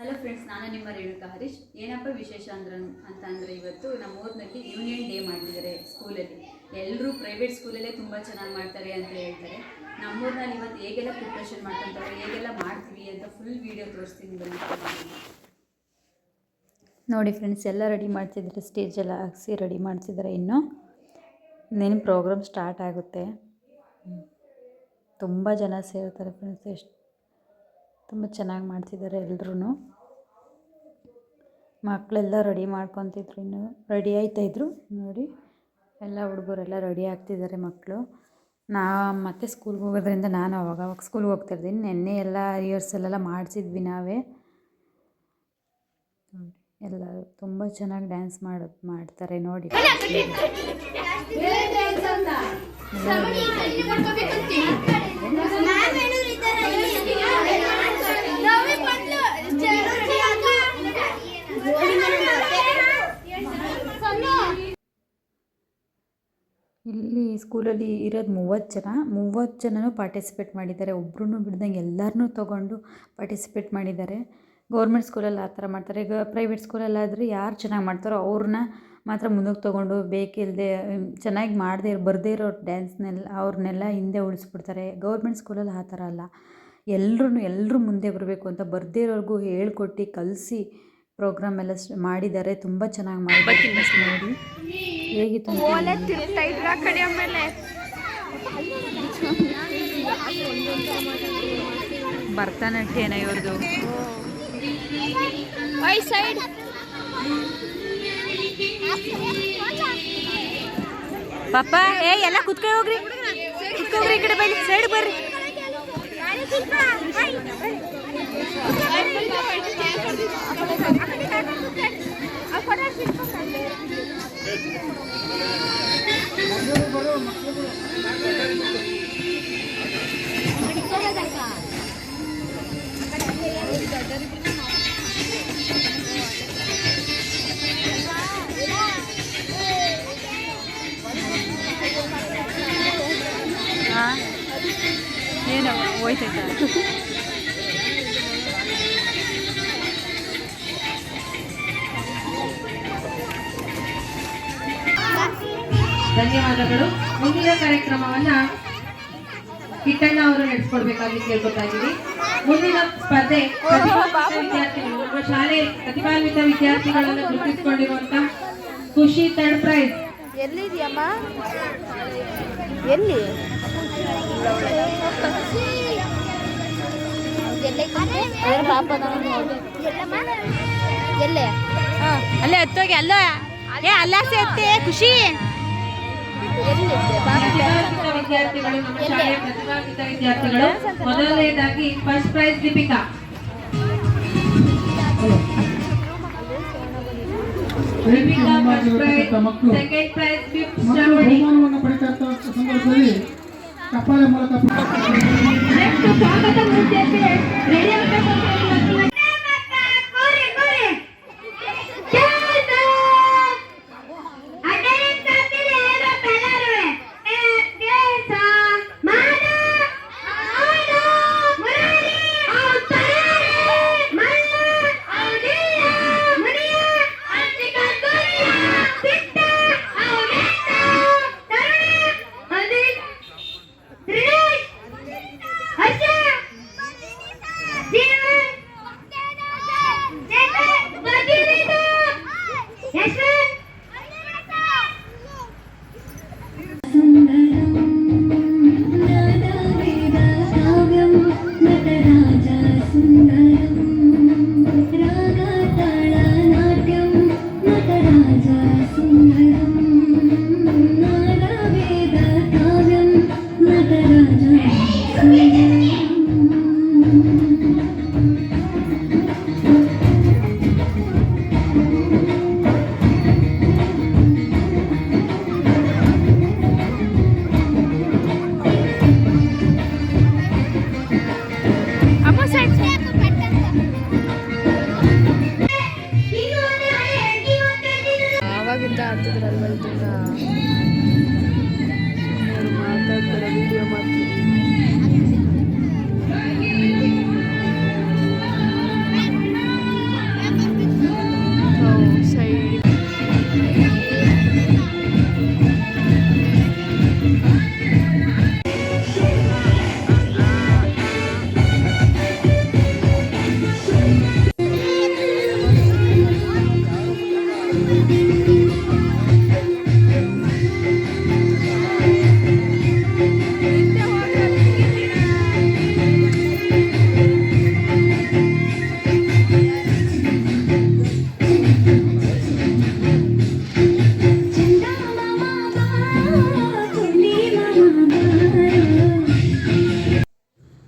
Hello friends ನಾನು ನಿಮ್ಮ ರೇಣುಕಾ ಹರೀಶ್. ಏನಪ್ಪ ವಿಶೇಷ ಅಂದ್ರೆ ಅಂತ ಅಂದರೆ ಇವತ್ತು ನಮ್ಮ ಊರಿನಲ್ಲಿ ಯೂನಿಯನ್ ಡೇ ಮಾಡ್ತಿದ್ದಾರೆ ಸ್ಕೂಲಲ್ಲಿ. ಎಲ್ಲರೂ ಪ್ರೈವೇಟ್ ಸ್ಕೂಲಲ್ಲೇ ತುಂಬ ಚೆನ್ನಾಗಿ ಮಾಡ್ತಾರೆ ಅಂತ ಹೇಳ್ತಾರೆ. ನಮ್ಮೂರಿನಲ್ಲಿ ಇವತ್ತು ಹೇಗೆಲ್ಲ ಪ್ರಿಪ್ರೇಷನ್ ಮಾಡ್ಕೊತಾರೆ, ಹೇಗೆಲ್ಲ ಮಾಡ್ತೀವಿ ಅಂತ ಫುಲ್ ವೀಡಿಯೋ ತೋರಿಸ್ತೀನಿ ಬನ್ನಿ. ನೋಡಿ ಫ್ರೆಂಡ್ಸ್ ಎಲ್ಲ ರೆಡಿ ಮಾಡ್ತಿದ್ದಾರೆ. ಸ್ಟೇಜ್ ಎಲ್ಲ ಹಾಕ್ಸಿ ರೆಡಿ ಮಾಡ್ತಿದ್ದಾರೆ ಇನ್ನು. ಇನ್ನೇನು ಪ್ರೋಗ್ರಾಮ್ ಸ್ಟಾರ್ಟ್ ಆಗುತ್ತೆ. ತುಂಬ ಜನ ಸೇರ್ತಾರೆ ಫ್ರೆಂಡ್ಸ್ ಎಷ್ಟು ತುಂಬ ಚೆನ್ನಾಗಿ ಮಾಡ್ತಿದ್ದಾರೆ ಎಲ್ರೂ ಮಕ್ಕಳೆಲ್ಲ ರೆಡಿ ಮಾಡ್ಕೊತಿದ್ರು ಇನ್ನು. ರೆಡಿ ಆಯ್ತಾಯಿದ್ರು ನೋಡಿ. ಎಲ್ಲ ಹುಡುಗರೆಲ್ಲ ರೆಡಿ ಆಗ್ತಿದ್ದಾರೆ ಮಕ್ಕಳು ನಾ ಮತ್ತೆ ಸ್ಕೂಲ್ಗೆ ಹೋಗೋದ್ರಿಂದ ನಾನು ಅವಾಗ ಅವಾಗ ಸ್ಕೂಲ್ಗೆ ಹೋಗ್ತಾಯಿದ್ದೀನಿ ನಿನ್ನೆ ಎಲ್ಲ ರಿಹರ್ಸಲೆಲ್ಲ ಮಾಡಿಸಿದ್ವಿ ನಾವೇ. ಎಲ್ಲ ತುಂಬ ಚೆನ್ನಾಗಿ ಡ್ಯಾನ್ಸ್ ಮಾಡ, ಮಾಡ್ತಾರೆ ನೋಡಿ. ಇಲ್ಲಿ ಸ್ಕೂಲಲ್ಲಿ ಇರೋದು ಮೂವತ್ತು ಜನ, ಮೂವತ್ತು ಜನನೂ ಪಾರ್ಟಿಸಿಪೇಟ್ ಮಾಡಿದ್ದಾರೆ. ಒಬ್ರು ಬಿಡ್ದಂಗೆ ಎಲ್ಲರನ್ನೂ ತೊಗೊಂಡು ಪಾರ್ಟಿಸಿಪೇಟ್ ಮಾಡಿದ್ದಾರೆ. ಗೌರ್ಮೆಂಟ್ ಸ್ಕೂಲಲ್ಲಿ ಆ ಥರ ಮಾಡ್ತಾರೆ. ಈಗ ಪ್ರೈವೇಟ್ ಸ್ಕೂಲಲ್ಲಾದರೆ ಯಾರು ಚೆನ್ನಾಗಿ ಮಾಡ್ತಾರೋ ಅವ್ರನ್ನ ಮಾತ್ರ ಮುಂದಕ್ಕೆ ತೊಗೊಂಡು ಬೇಕಿಲ್ಲದೆ ಚೆನ್ನಾಗಿ ಮಾಡದೇ ಬರದೇ ಇರೋ ಡ್ಯಾನ್ಸ್ನೆಲ್ಲ ಅವ್ರನ್ನೆಲ್ಲ ಹಿಂದೆ ಉಳಿಸ್ಬಿಡ್ತಾರೆ. ಗೌರ್ಮೆಂಟ್ ಸ್ಕೂಲಲ್ಲಿ ಆ ಥರ ಅಲ್ಲ. ಎಲ್ಲರೂ ಎಲ್ಲರೂ ಮುಂದೆ ಬರಬೇಕು ಅಂತ ಬರದೇ ಇರೋರ್ಗೂ ಹೇಳ್ಕೊಟ್ಟು ಕಲಿಸಿ ಪ್ರೋಗ್ರಾಮ್ ಎಲ್ಲ ಮಾಡಿದ್ದಾರೆ ತುಂಬ ಚೆನ್ನಾಗಿ ಮಾಡಿದ್ದಾರೆ. ನೋಡಿ ಹೇಗಿತ್ತು ಭರತನಾಟ್ಯನ ಇವ್ರದ್ದು ಪಾಪ ಏ ಎಲ್ಲ ಕುತ್ಕೊಂಡು ಹೋಗ್ರಿ. ಕುತ್ಕೊಂಡ್ರಿ ಈ ಕಡೆ ಬನ್ನಿ ಸೈಡ್ ಬರ್ರಿ. ಏನು ಹೋಯ್ತೈತಾ ಧನ್ಯವಾದಗಳು. ಮುಂದಿನ ಕಾರ್ಯಕ್ರಮವನ್ನ ಕಿಟ್ಟಣ್ಣ ಅವರು ನಡೆಸ್ಕೊಡ್ಬೇಕಾಗಿ ಕೇಳ್ಕೊತಾ ಇದ್ದೀವಿ ಮುಂದಿನ ಸ್ಪರ್ಧೆ ಪ್ರತಿಭಾನ್ವಿತ ವಿದ್ಯಾರ್ಥಿಗಳು ನಮ್ಮ ಶಾಲೆ ಪ್ರತಿಭಾನ್ವಿತ ವಿದ್ಯಾರ್ಥಿಗಳನ್ನು ಗುರುತಿಸಿಕೊಂಡಿರುವಂತ ಖುಷಿ ಥರ್ಡ್ ಪ್ರೈಸ್ ಎಲ್ಲಿದೆಯಮ್ಮ? ಎಲ್ಲಿ? ಪಾಪ ಎಲ್ಲೇ? ಹಾ. ಅಲ್ಲೇ ಹತ್ತೋಗಿ ಅಲ್ಲ? ಏ ಅಲ್ಲಾಸೆ ಸೇತ್ತೆ ಖುಷಿ? ವಿದ್ಯಾರ್ಥಿಗಳು ನಮ್ಮ ಶಾಲೆಯ ಪ್ರತಿಭಾನ್ವಿತ ವಿದ್ಯಾರ್ಥಿಗಳು. ಮೊದಲನೇದಾಗಿ first prize Deepika. Deepika first prize second prize fifth ಬಹುಮಾನವನ್ನು ಇರ್ತಕ್ಕಂಥ ಸಂದರ್ಭದಲ್ಲಿ ಮೂಲಕ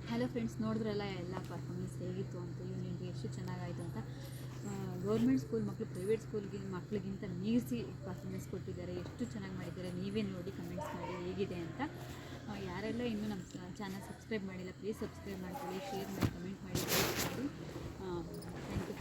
ಹಲೋ ಫ್ರೆಂಡ್ಸ್ ನೋಡಿದ್ರಲ್ಲ ಎಲ್ಲ ಪರ್ಫಾರ್ಮೆನ್ಸ್ ಹೇಗಿತ್ತು ಅಂತ ಯೂನಿಟ್ಗೆ ಎಷ್ಟು ಚೆನ್ನಾಗಾಯಿತು ಅಂತ. ಗೌರ್ಮೆಂಟ್ ಸ್ಕೂಲ್ ಮಕ್ಕಳು ಪ್ರೈವೇಟ್ ಸ್ಕೂಲ್ಗೆ ಮಕ್ಕಳಿಗಿಂತ ಮೀರಿಸಿ ಪರ್ಫಾರ್ಮೆನ್ಸ್ ಕೊಟ್ಟಿದ್ದಾರೆ, ಎಷ್ಟು ಚೆನ್ನಾಗಿ ಮಾಡಿದ್ದಾರೆ ನೀವೇ ನೋಡಿ ಕಮೆಂಟ್ಸ್ ಮಾಡಿ ಹೇಗಿದೆ ಅಂತ. ಯಾರೆಲ್ಲ ಇನ್ನೂ ನಮ್ಮ ಚಾನಲ್ ಸಬ್ಸ್ಕ್ರೈಬ್ ಮಾಡಿಲ್ಲ ಪ್ಲೀಸ್ ಸಬ್ಸ್ಕ್ರೈಬ್ ಮಾಡ್ಕೊಳ್ಳಿ ಶೇರ್ ಮಾಡಿ ಕಮೆಂಟ್ ಮಾಡಿ ಥ್ಯಾಂಕ್ ಯು